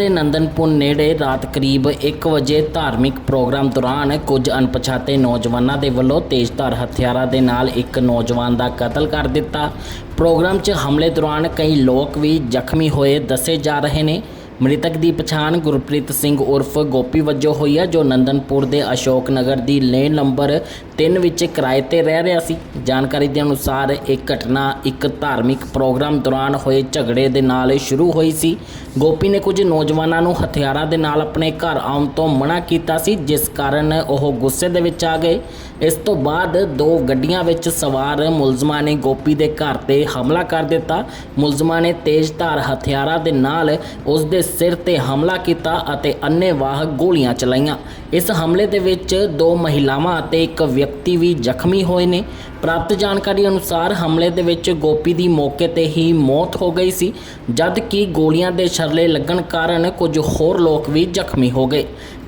ਦੇ ਨੰਦਨਪੁਰ ਨੇੜੇ ਰਾਤ ਕਰੀਬ 1 ਵਜੇ ਧਾਰਮਿਕ ਪ੍ਰੋਗਰਾਮ ਦੌਰਾਨ ਕੁਝ ਅਣਪਛਾਤੇ ਨੌਜਵਾਨਾਂ ਦੇ ਵੱਲੋਂ ਤੇਜ਼ਧਾਰ ਹਥਿਆਰਾਂ ਦੇ ਨਾਲ ਇੱਕ ਨੌਜਵਾਨ ਦਾ ਕਤਲ ਕਰ ਦਿੱਤਾ। ਪ੍ਰੋਗਰਾਮ 'ਚ ਹਮਲੇ ਦੌਰਾਨ ਕਈ ਲੋਕ ਵੀ ਜ਼ਖਮੀ ਹੋਏ ਦੱਸੇ ਜਾ ਰਹੇ ਨੇ। ਮ੍ਰਿਤਕ ਦੀ ਪਛਾਣ ਗੁਰਪ੍ਰੀਤ ਸਿੰਘ ਉਰਫ ਗੋਪੀ ਵਜੋਂ ਹੋਈ ਹੈ, ਜੋ ਨੰਦਨਪੁਰ ਦੇ ਅਸ਼ੋਕ ਨਗਰ ਦੀ ਲੇਨ ਨੰਬਰ 3 ਵਿੱਚ ਕਿਰਾਏ ਤੇ ਰਹਿ ਰਿਹਾ ਸੀ। ਜਾਣਕਾਰੀ ਦੇ ਅਨੁਸਾਰ ਇਹ ਘਟਨਾ ਇੱਕ ਧਾਰਮਿਕ ਪ੍ਰੋਗਰਾਮ ਦੌਰਾਨ ਹੋਏ ਝਗੜੇ ਦੇ ਨਾਲ ਸ਼ੁਰੂ ਹੋਈ ਸੀ। ਗੋਪੀ ਨੇ ਕੁਝ ਨੌਜਵਾਨਾਂ ਨੂੰ ਹਥਿਆਰਾਂ ਦੇ ਨਾਲ ਆਪਣੇ ਘਰ ਆਉਣ ਤੋਂ ਮਨਾ ਕੀਤਾ ਸੀ, ਜਿਸ ਕਾਰਨ ਉਹ ਗੁੱਸੇ ਦੇ ਵਿੱਚ ਆ ਗਏ। ਇਸ ਤੋਂ ਬਾਅਦ ਦੋ ਗੱਡੀਆਂ ਵਿੱਚ ਸਵਾਰ ਮੁਲਜ਼ਮਾਂ ਨੇ ਗੋਪੀ ਦੇ ਘਰ ਤੇ ਹਮਲਾ ਕਰ ਦਿੱਤਾ। ਮੁਲਜ਼ਮਾਂ ਨੇ ਤੇਜ਼ਧਾਰ ਹਥਿਆਰਾਂ ਦੇ ਨਾਲ ਉਸ ਦੇ ਸਿਰ ਤੇ ਹਮਲਾ ਕੀਤਾ ਅਤੇ ਅੰਨ੍ਹੇਵਾਹ ਗੋਲੀਆਂ ਚਲਾਈਆਂ। ਇਸ ਹਮਲੇ ਦੇ ਵਿੱਚ ਦੋ ਮਹਿਲਾਵਾਂ ਅਤੇ ਇੱਕ ਵਿਅਕਤੀ ਵੀ ਜ਼ਖਮੀ ਹੋਏ ਨੇ। ਪ੍ਰਾਪਤ ਜਾਣਕਾਰੀ ਅਨੁਸਾਰ ਹਮਲੇ ਦੇ ਵਿੱਚ ਗੋਪੀ ਦੀ ਮੌਕੇ ਤੇ ਹੀ ਮੌਤ ਹੋ ਗਈ ਸੀ ਜਦ ਕਿ ਗੋਲੀਆਂ ਦੇ ਛਰਲੇ ਲੱਗਣ ਕਾਰਨ ਕੁਝ ਹੋਰ ਲੋਕ ਵੀ ਜ਼ਖਮੀ ਹੋ ਗਏ।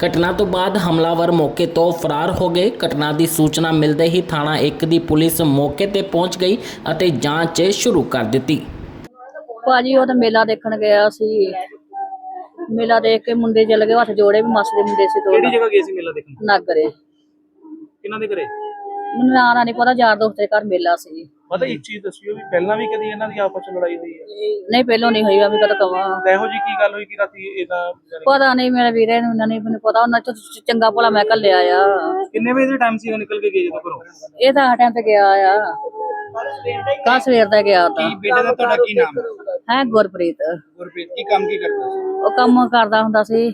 ਘਟਨਾ ਤੋਂ ਬਾਅਦ ਹਮਲਾਵਰ ਮੌਕੇ ਤੋਂ ਫਰਾਰ ਹੋ ਗਏ। ਘਟਨਾ ਦੀ ਸੂਚਨਾ ਮਿਲਦੇ ਹੀ ਥਾਣਾ 1 ਦੀ ਪੁਲਿਸ ਮੌਕੇ ਤੇ ਪਹੁੰਚ ਗਈ ਅਤੇ ਜਾਂਚ ਸ਼ੁਰੂ ਕਰ ਦਿੱਤੀ। ਭਾਜੀ ਉਹ ਤਾਂ ਮੇਲਾ ਦੇਖਣ ਗਿਆ ਸੀ। ਮੇਲਾ ਦੇਖ ਕੇ ਮੁੰਡੇ ਚੱਲ ਗਏ ਹੱਥ ਜੋੜੇ ਵੀ ਮਾਸ ਦੇ ਮੁੰਡੇ ਸੀ ਦੋ ਕਿਹੜੀ ਜਗ੍ਹਾ ਗਏ ਸੀ ਮੇਲਾ ਦੇਖਣ? ਨਾਗਰੇ। ਕਿਹਨਾਂ ਦੇ ਘਰੇ? ਮੈਨੂੰ ਨਾਂ ਨਹੀਂ ਪਤਾ ਯਾਰ ਦੋਸਤ ਦੇ ਘਰ ਮੇਲਾ ਸੀ। ਪਤਾ ਇੱਕ ਚੀਜ਼ ਦੱਸਿਓ ਵੀ ਪਹਿਲਾਂ ਵੀ ਕਦੀ ਇਹਨਾਂ ਦੀ ਆਪਸ ਵਿੱਚ ਲੜਾਈ ਹੋਈ ਹੈ? ਨਹੀਂ ਪਹਿਲੋਂ ਨਹੀਂ ਹੋਈ ਮੈਂ ਕਦ ਕਵਾਂ। ਇਹੋ ਜੀ ਕੀ ਗੱਲ ਹੋਈ ਕਿ ਰਾਤੀ ਇਹਦਾ ਪਤਾ ਨਹੀਂ ਮੇਰੇ ਵੀਰੇ ਨੂੰ ਇਹਨਾਂ ਨੇ ਮੈਨੂੰ ਪਤਾ ਉਹਨਾਂ ਚ ਚੰਗਾ ਭਲਾ ਮੈਂ ਘੱਲਿਆ ਆ। ਕਿੰਨੇ ਵਜੇ ਦੇ ਟਾਈਮ ਸੀ ਉਹ ਨਿਕਲ ਕੇ ਗਏ ਜਦੋਂ ਘਰੋਂ? ਇਹ ਤਾਂ ਟਾਈਮ ਤੇ ਗਿਆ ਆ। ਕੱਲ ਸਵੇਰ ਦਾ ਗਿਆ ਤਾਂ। ਬੇਟੇ ਦਾ ਤੁਹਾਡਾ ਕੀ ਨਾਮ? ਹੈ ਗੁਰਪ੍ਰੀਤ। ਗੁਰਪ੍ਰੀਤ ਕੀ ਕੰਮ ਕੀ ਕਰਦਾ ਸੀ? ਉਹ ਕੰਮ ਕਰਦਾ ਹੁੰਦਾ ਸੀ।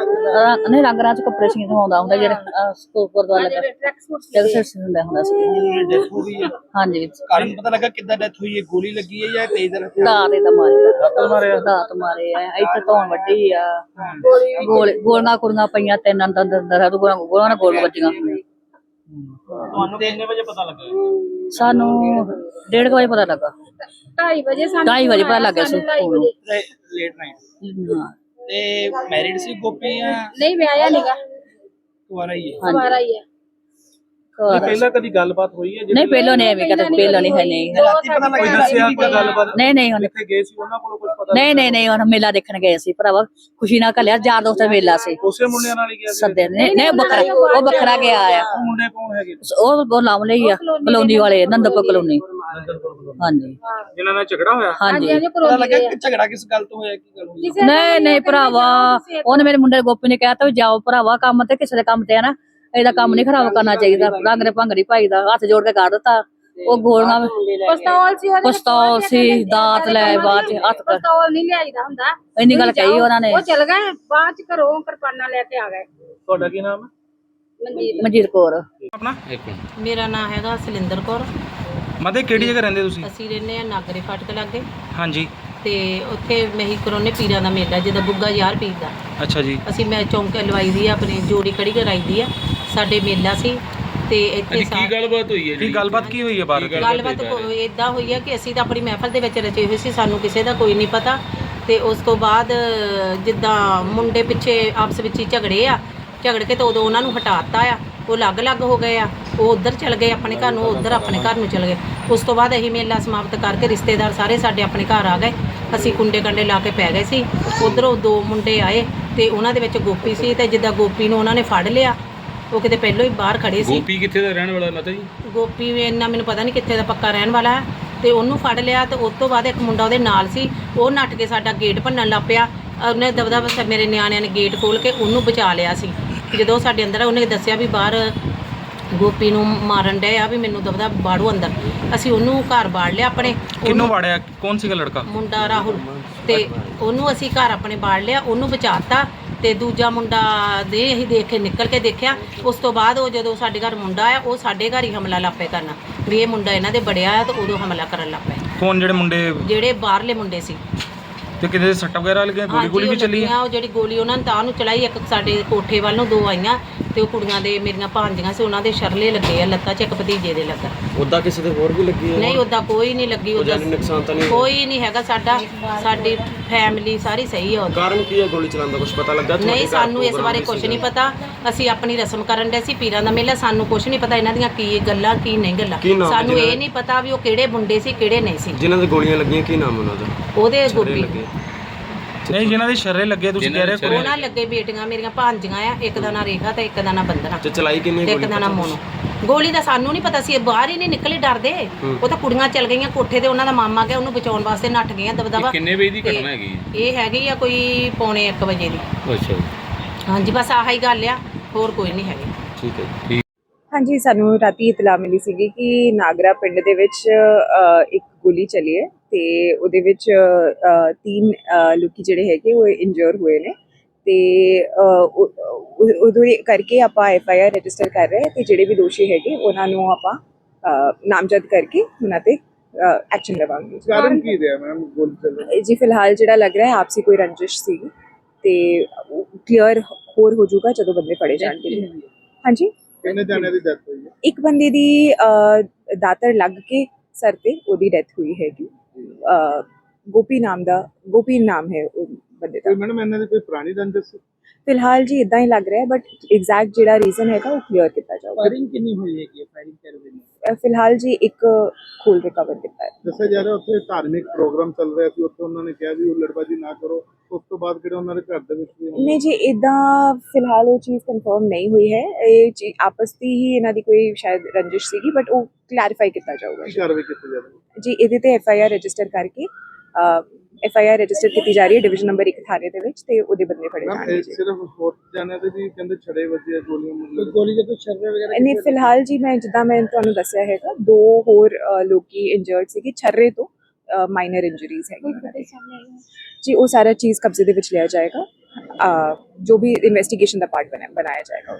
ਰੰਗ- ਨਹੀਂ ਰੰਗਰਾਂ ਚ ਕੱਪੜੇ ਸੀ ਧਵਾਉਂਦਾ ਹੁੰਦਾ ਜਿਹੜੇ ਸਕੂਲ ਗੁਰਦੁਆਰਾ ਲੱਗਾ ਟੈਕਸ ਹੁੰਦਾ ਹੁੰਦਾ ਸੀ। ਹਾਂਜੀ। ਕਾਰਨ ਪਤਾ ਲੱਗਾ ਕਿੱਦਾਂ ਡੈਥ ਹੋਈ ਹੈ? ਗੋਲੀ ਲੱਗੀ ਹੈ ਜਾਂ ਤੇਜ਼ ਰਫ਼ਤਾਰ? ਦਾਤ ਇਹ ਤਾਂ ਮਾਰੇ ਦਾਤਲ ਮਾਰਿਆ। ਦਾਤ ਮਾਰੇ ਆ। ਇੱਥੇ ਧੌਣ ਵੱਡੀ ਆ। ਗੋਲ ਗੋਲੀਆਂ ਕੁੜੀਆਂ ਪਈਆਂ ਤਿੰਨ ਅੰਦਰ ਅੰਦਰ ਅੰਦਰ ਗੋਲੀਆਂ ਗੋਲੀਆਂ ਨਾਲ ਗੋਲ ਵੱਜੀਆਂ। ਤੁਹਾਨੂੰ ਕਿੰਨੇ ਵਜੇ ਪਤਾ ਲੱਗਾ? ਸਾਨੂੰ ਡੇਢ ਕੁ ਵਜੇ ਪਤਾ ਲੱਗਾ। 2:30 ਵਜੇ ਸਾਨੂੰ ਢਾਈ ਵਜੇ ਪਤਾ ਲੱਗਿਆ ਸੀ ਲੇਟ ਨਾਈਟ ਹਾਂ। ਤੇ ਮੈਰਿਡ ਸੀ ਗੋਪੀ ਜਾਂ ਨਹੀਂ ਵਿਆਹਿਆ ਨਹੀਂਗਾ ਕੁਆਰਾ ਹੀ ਹੈ ਦੁਬਾਰਾ ਹੀ ਹੈ ਇਹ ਪਹਿਲਾਂ ਕਦੀ ਗੱਲਬਾਤ ਹੋਈ ਹੈ ਨਹੀਂ ਪਹਿਲੋਂ ਨਹੀਂ ਐਵੇਂ ਕਦੇ ਪਹਿਲੋਂ ਨਹੀਂ ਹੈ ਨਹੀਂ ਰਾਤੀ ਪਤਾ ਲੱਗਾ ਕੋਈ ਦੱਸਿਆ ਕੋਈ ਗੱਲਬਾਤ ਨਹੀਂ ਨਹੀਂ ਉਹਨੇ ਕਿੱਥੇ ਗਏ ਸੀ ਉਹਨਾਂ ਕੋਲੋਂ ਕੁਝ ਪਤਾ ਨਹੀਂ ਨਹੀਂ ਨਹੀਂ ਉਹ ਮੇਲਾ ਦੇਖਣ ਗਏ ਸੀ ਭਰਾਵਾ ਖੁਸ਼ੀ ਨਾਲ ਘੱਲਿਆ ਯਾਰ ਦੋਸਤ ਦਾ ਮੇਲਾ ਸੀ ਉਸੇ ਮੁੰਡਿਆਂ ਨਾਲ ਹੀ ਗਿਆ ਸੀ ਸੱਦੇ ਨੇ ਨਹੀਂ ਉਹ ਬੱਕਰਾ ਉਹ ਬੱਕਰਾ ਗਿਆ ਆ ਉਹ ਮੁੰਡੇ ਕੌਣ ਹੈਗੇ ਉਹ ਉਹ ਲਾਮ ਲਈ ਆ ਕਲੋਨੀ ਵਾਲੇ ਨੰਦਪੁਰ ਕਲੋਨੀ ਨੰਦਨਪੁਰ ਕੋਲ ਹਾਂਜੀ। ਜਿਨ੍ਹਾਂ ਨਾਲ ਝਗੜਾ ਹੋਇਆ? ਹਾਂਜੀ। ਪਤਾ ਲੱਗਾ ਕਿ ਝਗੜਾ ਕਿਸ ਗੱਲ ਤੋਂ ਹੋਇਆ ਕੀ ਗੱਲ ਹੋਈ? ਨਹੀਂ ਨਹੀਂ ਭਰਾਵਾ। ਉਹਨੇ ਮੇਰੇ ਮੁੰਡੇ ਗੋਪੀ ਨੇ ਕਹਿਤਾ ਵੀ ਜਾਓ ਭਰਾਵਾ ਕੰਮ ਤੇ ਕਿਸੇ ਦੇ ਕੰਮ ਤੇ ਆ ਨਾ। ਇਹਦਾ ਕੰਮ ਨਹੀਂ ਖਰਾਬ ਕਰਨਾ ਚਾਹੀਦਾ। ਰੰਗ ਨੇ ਭੰਗੜੀ ਪਾਈ ਦਾ ਹੱਥ ਜੋੜ ਕੇ ਕਰ ਦਿੱਤਾ। ਉਹ ਗੋਲੀਆਂ ਪਿਸਤੌਲ ਸੀ ਉਹਦੇ ਪਿਸਤੌਲ ਸੀ ਦਾਤ ਲੈ ਬਾਅਦ ਚ ਹੱਥ। ਕਰ ਪਿਸਤੌਲ ਨਹੀਂ ਲਿਆਈਦਾ ਹੁੰਦਾ। ਇੰਨੀ ਗੱਲ ਕਹੀ ਉਹਨਾਂ ਨੇ। ਉਹ ਚਲ ਗਏ ਬਾਅਦ ਚ ਘਰੋਂ ਕਿਰਪਾਨਾਂ ਲੈ ਕੇ ਆ ਗਏ। ਤੁਹਾਡਾ ਕੀ ਨਾਮ ਹੈ? ਮਨਜੀਤ। ਮਨਜੀਤ ਕੌਰ। ਆਪਣਾ? ਮੇਰਾ ਨਾਮ ਹੈਗਾ ਸਲਿੰਦਰ ਕੌਰ। ਮਤੇ ਕਿਹੜੀ ਜਗ੍ਹਾ ਰਹਿੰਦੇ ਤੁਸੀਂ? ਅਸੀਂ ਰਹਿੰਦੇ ਆ ਨਾਗਰੇ ਫਾਟਕ ਲਾਗੇ। ਹਾਂਜੀ। ਤੇ ਉੱਥੇ ਮਹੀ ਕਰੋਨੇ ਪੀਰਾਂ ਦਾ ਮੇਲਾ ਜਿਹਦਾ ਗੁੱਗਾ ਯਾਰ ਪੀਰ ਦਾ। ਅੱਛਾ ਜੀ। ਅਸੀਂ ਮੈਂ ਚੌਂਕੇ ਲਵਾਈ ਦੀ ਆ ਆਪਣੀ ਜੋੜੀ ਕੜੀ ਕਰਾਈ ਦੀ ਆ। ਸਾਡੇ ਮੇਲਾ ਸੀ ਤੇ ਇੱਥੇ ਸਾ ਗੱਲਬਾਤ ਹੋਈ ਹੈ ਜੀ ਕੀ ਗੱਲਬਾਤ ਕੀ ਹੋਈ ਹੈ ਬਾਹਰ? ਗੱਲਬਾਤ ਇਦਾਂ ਹੋਈ ਹੈ? ਕਿ ਅਸੀਂ ਤਾਂ ਆਪਣੀ ਮਹਿਫਲ ਦੇ ਵਿੱਚ ਰਚੇ ਹੋਏ ਸੀ ਸਾਨੂੰ ਕਿਸੇ ਦਾ ਕੋਈ ਨਹੀਂ ਪਤਾ। ਤੇ ਉਸ ਤੋਂ ਬਾਅਦ ਜਿੱਦਾਂ ਮੁੰਡੇ ਪਿੱਛੇ ਆਪਸ ਵਿੱਚ ਹੀ ਝਗੜੇ ਆ ਝਗੜ ਕੇ ਤਾਂ ਉਦੋਂ ਉਹਨਾਂ ਨੂੰ ਹਟਾਤਾ ਆ। ਉਹ ਅਲੱਗ-ਅਲੱਗ ਹੋ ਗਏ ਆ ਉਹ ਉਧਰ ਚਲ ਗਏ ਆਪਣੇ ਘਰ ਨੂੰ ਉਧਰ ਆਪਣੇ ਘਰ ਨੂੰ ਚਲ ਗਏ। ਉਸ ਤੋਂ ਬਾਅਦ ਅਸੀਂ ਮੇਲਾ ਸਮਾਪਤ ਕਰਕੇ ਰਿਸ਼ਤੇਦਾਰ ਸਾਰੇ ਸਾਡੇ ਆਪਣੇ ਘਰ ਆ ਗਏ। ਅਸੀਂ ਕੁੰਡੇ ਕੰਡੇ ਲਾ ਕੇ ਪੈ ਗਏ ਸੀ। ਉਧਰੋਂ ਦੋ ਮੁੰਡੇ ਆਏ ਤੇ ਉਹਨਾਂ ਦੇ ਵਿੱਚ ਗੋਪੀ ਸੀ ਤੇ ਜਿੱਦਾਂ ਗੋਪੀ ਨੂੰ ਉਹਨਾਂ ਨੇ ਫੜ ਲਿਆ ਉਹ ਕਿਤੇ ਪਹਿਲਾਂ ਹੀ ਬਾਹਰ ਖੜੇ ਸੀ। ਗੋਪੀ ਕਿੱਥੇ ਦਾ ਰਹਿਣ ਵਾਲਾ ਮਾਤਾ ਜੀ? ਗੋਪੀ ਵੀ ਇੰਨਾ ਮੈਨੂੰ ਪਤਾ ਨਹੀਂ ਕਿੱਥੇ ਦਾ ਪੱਕਾ ਰਹਿਣ ਵਾਲਾ ਹੈ। ਤੇ ਉਹਨੂੰ ਫੜ ਲਿਆ ਤੇ ਉਸ ਤੋਂ ਬਾਅਦ ਇੱਕ ਮੁੰਡਾ ਉਹਦੇ ਨਾਲ ਸੀ। ਉਹ ਨੱਠ ਕੇ ਸਾਡਾ ਗੇਟ ਭੰਨਣ ਲੱਗ ਪਿਆ। ਉਹਨੇ ਦਬਦਬ ਮੇਰੇ ਨਿਆਣਿਆਂ ਨੇ ਗੇਟ ਖੋਲ ਕੇ ਉਹਨੂੰ ਬਚਾ ਲਿਆ ਸੀ। ਜਦੋਂ ਸਾਡੇ ਅੰਦਰ ਆ, ਉਹਨੇ ਦੱਸਿਆ ਵੀ ਬਾਹਰ ਗੋਪੀ ਨੂੰ ਮਾਰਨ ਡਏ ਆ ਵੀ ਮੈਨੂੰ ਦਬਦਾ ਬਾੜੂ ਅੰਦਰ। ਅਸੀਂ ਉਹਨੂੰ ਘਰ ਬਾੜ ਲਿਆ ਆਪਣੇ ਕਿੰਨੂੰ ਵਾੜਿਆ ਕੌਣ ਸੀਗਾ ਲੜਕਾ? ਮੁੰਡਾ ਰਾਹੁਲ। ਤੇ ਉਹਨੂੰ ਅਸੀਂ ਘਰ ਆਪਣੇ ਬਾੜ ਲਿਆ ਉਹਨੂੰ ਬਚਾਤਾ ਤੇ ਦੂਜਾ ਮੁੰਡਾ ਦੇ ਅਸੀਂ ਦੇਖ ਕੇ ਨਿਕਲ ਕੇ ਦੇਖਿਆ। ਉਸ ਤੋਂ ਬਾਅਦ ਉਹ ਜਦੋਂ ਸਾਡੇ ਘਰ ਮੁੰਡਾ ਆਇਆ ਉਹ ਸਾਡੇ ਘਰ ਹੀ ਹਮਲਾ ਲੱਪੇ ਕਰਨਾ। ਵੀ ਇਹ ਮੁੰਡਾ ਇਹਨਾਂ ਦੇ ਬੜਿਆ ਆ ਤੇ ਉਦੋਂ ਹਮਲਾ ਕਰਨ ਲੱਗ ਪਏ ਕੌਣ ਜਿਹੜੇ ਮੁੰਡੇ? ਜਿਹੜੇ ਬਾਹਰਲੇ ਮੁੰਡੇ ਸੀ। ਤੇ ਕਿਤੇ ਸੱਟ ਵਗੈਰਾ ਲੱਗੇ ਗੋਲੀ ਗੋਲੀ ਵੀ ਚੱਲੀ ਹੈ ਲੱਗੀਆਂ, ਉਹ ਜਿਹੜੀ ਗੋਲੀ ਉਹਨਾਂ ਨੇ ਤਾਂ ਨੂੰ ਚਲਾਈ ਇੱਕ ਸਾਡੇ ਕੋਠੇ ਵੱਲ ਨੂੰ ਦੋ ਆਈਆਂ। ਤੇ ਉਹ ਕੁੜੀਆਂ ਦੇ ਮੇਰੀਆਂ ਭਾਂਜੀਆਂ ਸੀ ਉਹਨਾਂ ਦੇ ਸ਼ਰਲੇ ਲੱਗੇ ਆ ਲੱਤਾਂ 'ਚ ਇੱਕ ਭਤੀਜੇ ਦੇ ਲੱਗਾ ਉਦਾਂ ਕਿਸੇ ਦੇ ਹੋਰ ਵੀ ਲੱਗੀ ਹੈ ਨਹੀਂ ਉਦਾਂ ਕੋਈ ਨਹੀਂ ਲੱਗੀ ਉਦਾਂ ਜਾਨੀ ਨੁਕਸਾਨ ਤਾਂ ਨਹੀਂ ਕੋਈ ਨਹੀਂ ਹੈਗਾ ਸਾਡਾ ਸਾਡੀ ਫੈਮਿਲੀ ਸਾਰੀ ਸਹੀ ਆ। ਉਦਾਂ ਕਾਰਨ ਕੀ ਹੈ ਗੋਲੀ ਚਲਾਉਣ ਦਾ? ਕੁਝ ਪਤਾ ਲੱਗਾ ਨਹੀਂ ਘਰ ਸਾਨੂੰ ਇਸ program ਬਾਰੇ ਕੁਝ? ਨਹੀਂ ਪਤਾ। ਅਸੀਂ ਆਪਣੀ ਰਸਮ ਕਰਨ ਦੇ ਸੀ ਪੀਰਾਂ ਦਾ ਮੇਲਾ। ਸਾਨੂੰ ਕੁਝ ਨਹੀਂ ਪਤਾ ਇਹਨਾਂ ਦੀਆਂ ਕੀ ਗੱਲਾਂ ਕੀ ਨਹੀਂ ਗੱਲਾਂ। ਕੀ ਨਾਮ ਸਾਨੂੰ ਜਿਹਨਾਂ ਇਹ ਨਹੀਂ ਪਤਾ ਵੀ ਉਹ ਕਿਹੜੇ ਮੁੰਡੇ ਸੀ ਕਿਹੜੇ ਨਹੀਂ ਸੀ। ਜਿਨ੍ਹਾਂ ਦੇ ਗੋਲੀਆਂ ਲੱਗੀਆਂ ਕੀ ਨਾਮ ਉਹਨਾਂ ਦਾ? ਉਹਦੇ ਗੋਪੀ ਲੱਗੇ। ਨਹੀਂ ਜਿਨ੍ਹਾਂ ਦੇ ਸ਼ਰਰੇ ਲੱਗੇ ਤੁਸੀਂ ਕਹਿ ਰਹੇ ਹੋ ਉਹਨਾਂ ਲੱਗੇ ਬੇਟੀਆਂ ਮੇਰੀਆਂ ਭਾਂਜੀਆਂ ਆ ਇੱਕ ਦਾ ਨਾਂ ਰੇਖਾ ਤੇ ਇੱਕ ਦਾ ਨਾਂ ਬੰਦਨਾ। ਤੇ ਚਲਾਈ ਕਿੰਨੇ ਤੇ ਇੱਕ ਗੋਲੀ ਦਾ ਨਾਂ ਮੋਨੋ। ਗੋਲੀ ਦਾ ਸਾਨੂੰ ਨਹੀਂ ਪਤਾ ਸੀ ਇਹ ਬਾਹਰ ਹੀ ਨਹੀਂ ਨਿਕਲੇ ਡਰਦੇ। ਉਹ ਤਾਂ ਕੁੜੀਆਂ ਚੱਲ ਗਈਆਂ ਕੋਠੇ ਤੇ ਉਹਨਾਂ ਦਾ ਮਾਮਾ ਗਿਆ ਉਹਨੂੰ ਬਚਾਉਣ ਵਾਸਤੇ ਨੱਠ ਗਈਆਂ ਦਬਦਬਾ। ਕਿੰਨੇ ਵਜੇ ਦੀ ਘਟਨਾ ਹੈਗੀ? ਇਹ ਹੈਗੀ ਆ ਕੋਈ ਪੌਣੇ 1 ਵਜੇ ਦੀ। ਅੱਛਾ ਜੀ। ਹਾਂਜੀ ਬਸ ਆਹੀ ਗੱਲ ਆ ਹੋਰ ਕੋਈ ਨਹੀਂ ਹੈਗੀ। ਠੀਕ ਹੈ ਜੀ। ਹਾਂਜੀ ਸਾਨੂੰ ਰਾਤੀ ਇਤਲਾਹ ਮਿਲੀ ਸੀਗੀ ਕਿ ਨਾਗਰਾ ਪਿੰਡ ਦੇ ਵਿੱਚ ਇੱਕ ਗੋਲੀ ਚੱਲੀ ਹੈ। ਤੇ ਉਹਦੇ ਵਿੱਚ ਤਿੰਨ ਲੋਕੀ ਜਿਹੜੇ ਹੈਗੇ ਉਹ ਇੰਜਰ ਹੋਏ ਨੇ। ਤੇ ਉਹਦੇ ਕਰਕੇ ਆਪਾਂ ਐਫ ਆਈ ਆਰ ਰਜਿਸਟਰ ਕਰ ਰਹੇ ਹਾਂ ਤੇ ਜਿਹੜੇ ਵੀ ਦੋਸ਼ੀ ਹੈਗੇ ਉਹਨਾਂ ਨੂੰ ਆਪਾਂ ਨਾਮਜ਼ਦ ਕਰਕੇ ਉਹਨਾਂ ਤੇ ਐਕਸ਼ਨ ਲਵਾਂਗੇ। ਕਾਰਨ ਕੀ ਰਿਹਾ ਮੈਮ ਗੋਲੀ ਚੱਲ ਜੀ ਫਿਲਹਾਲ ਜਿਹੜਾ ਲੱਗ ਰਿਹਾ ਹੈ ਆਪਸੀ ਕੋਈ ਰੰਜਿਸ਼ ਸੀਗੀ ਤੇ ਕਲੀਅਰ ਹੋਰ ਹੋ ਜਾਊਗਾ ਜਦੋਂ ਬੰਦੇ ਫੜੇ ਜਾਣਗੇ। ਹਾਂਜੀ? ਕਿੰਨੇ ਜਾਣੇ ਦੀ ਡੈਥ ਹੋਈ ਹੈ? ਇੱਕ ਬੰਦੇ ਦੀ ਦਾਤਰ ਲੱਗ ਕੇ ਸਰ ਤੇ ਉਹਦੀ ਡੈਥ ਹੋਈ ਹੈਗੀ। ਗੋਪੀ ਨਾਮ ਦਾ ਗੋਪੀ ਨਾਮ ਹੈ ਉਹ ਬੰਦੇ ਦਾ। ਮੈਡਮ ਇਹਨਾਂ ਦੀ ਕੋਈ ਪੁਰਾਣੀ ਰੰਜਿਸ਼? ਫਿਲਹਾਲ ਜੀ ਇਦਾਂ ਹੀ ਲੱਗ ਰਿਹਾ ਹੈ ਬਟ ਐਗਜ਼ੈਕਟ ਜਿਹੜਾ ਰੀਜ਼ਨ ਹੈਗਾ ਉਹ ਕਲੀਅਰ ਕੀਤਾ ਜਾਊਗਾ। ਫਾਇਰਿੰਗ ਕਿੰਨੀ ਹੋਈ ਹੈਗੀ ਫਾਇਰਿੰਗ ਫਿਲਹਾਲ ਜੀ ਇੱਕ ਖੋਲ ਰਿਕਵਰ ਕੀਤਾ ਹੈ। ਦੱਸਿਆ ਜਾ ਰਿਹਾ ਉੱਥੇ ਧਾਰਮਿਕ ਪ੍ਰੋਗਰਾਮ ਚੱਲ ਰਿਹਾ ਸੀ ਉੱਥੇ ਉਹਨਾਂ ਨੇ ਕਿਹਾ ਵੀ ਹੁੱਲੜਬਾਜ਼ੀ ਨਾ ਕਰੋ। ਉਸ ਤੋਂ ਬਾਅਦ ਕਿਹੜਾ ਉਹਨਾਂ ਦੇ ਘਰ ਦੇ ਵਿੱਚ ਵੀ ਨਹੀਂ ਜੀ ਇਦਾਂ ਫਿਲਹਾਲ ਉਹ ਚੀਜ਼ ਕੰਫਰਮ ਨਹੀਂ ਹੋਈ ਹੈ। ਇਹ ਚੀ- ਆਪਸ ਦੀ ਹੀ ਇਹਨਾਂ ਦੀ ਕੋਈ ਸ਼ਾਇਦ ਰੰਜਿਸ਼ ਸੀਗੀ ਬਟ ਉਹ ਕਲੈਰੀਫਾਈ ਕੀਤਾ ਜਾਊਗਾ ਕੀ ਕਾਰਵਾਈ ਕੀਤੀ ਜਾ ਰਹੀ ਹੈ? ਜੀ ਇਹਦੇ ਤੇ ਐਫ ਆਈ ਆਰ ਰਜਿਸਟਰ ਕਰਕੇ ਐਫ ਆਈ ਆਰ ਰਜਿਸਟਰ ਕੀਤੀ ਜਾ ਰਹੀ ਹੈ ਡਿਵੀਜ਼ਨ ਨੰਬਰ 1 ਥਾਣੇ ਦੇ ਵਿੱਚ ਤੇ ਉਹਦੇ ਬੰਦੇ ਫੜੇ ਜਾਣਗੇ ਜੀ। ਸਿਰਫ ਹੋਰ ਜਾਣਿਆਂ ਤੇ ਵੀ ਕਹਿੰਦੇ ਛੜੇ ਵੱਜੇ ਗੋਲੀਆਂ ਮੁੱਲੇ ਗੋਲੀ ਦੇ ਕੋਈ ਸ਼ਰਰੇ ਵਗੈਰਾ ਨਹੀਂ ਫਿਲਹਾਲ ਜੀ ਮੈਂ ਜਿੱਦਾਂ ਮੈਂ ਤੁਹਾਨੂੰ ਦੱਸਿਆ ਹੈਗਾ ਦੋ ਹੋਰ ਲੋਕੀ ਇੰਜਰਡ ਸੀਗੇ ਛਰਰੇ ਤੋਂ ਮਾਈਨਰ ਇੰਜਰੀਜ਼ ਹੈਗੀ ਜੀ ਉਹ ਸਾਰਾ ਚੀਜ਼ ਕਬਜ਼ੇ ਦੇ ਵਿੱਚ ਲਿਆ ਜਾਏਗਾ। ਜੋ ਵੀ ਇਨਵੈਸਟੀਗੇਸ਼ਨ ਦਾ ਪਾਰਟ ਬਣਾਇਆ ਜਾਏਗਾ।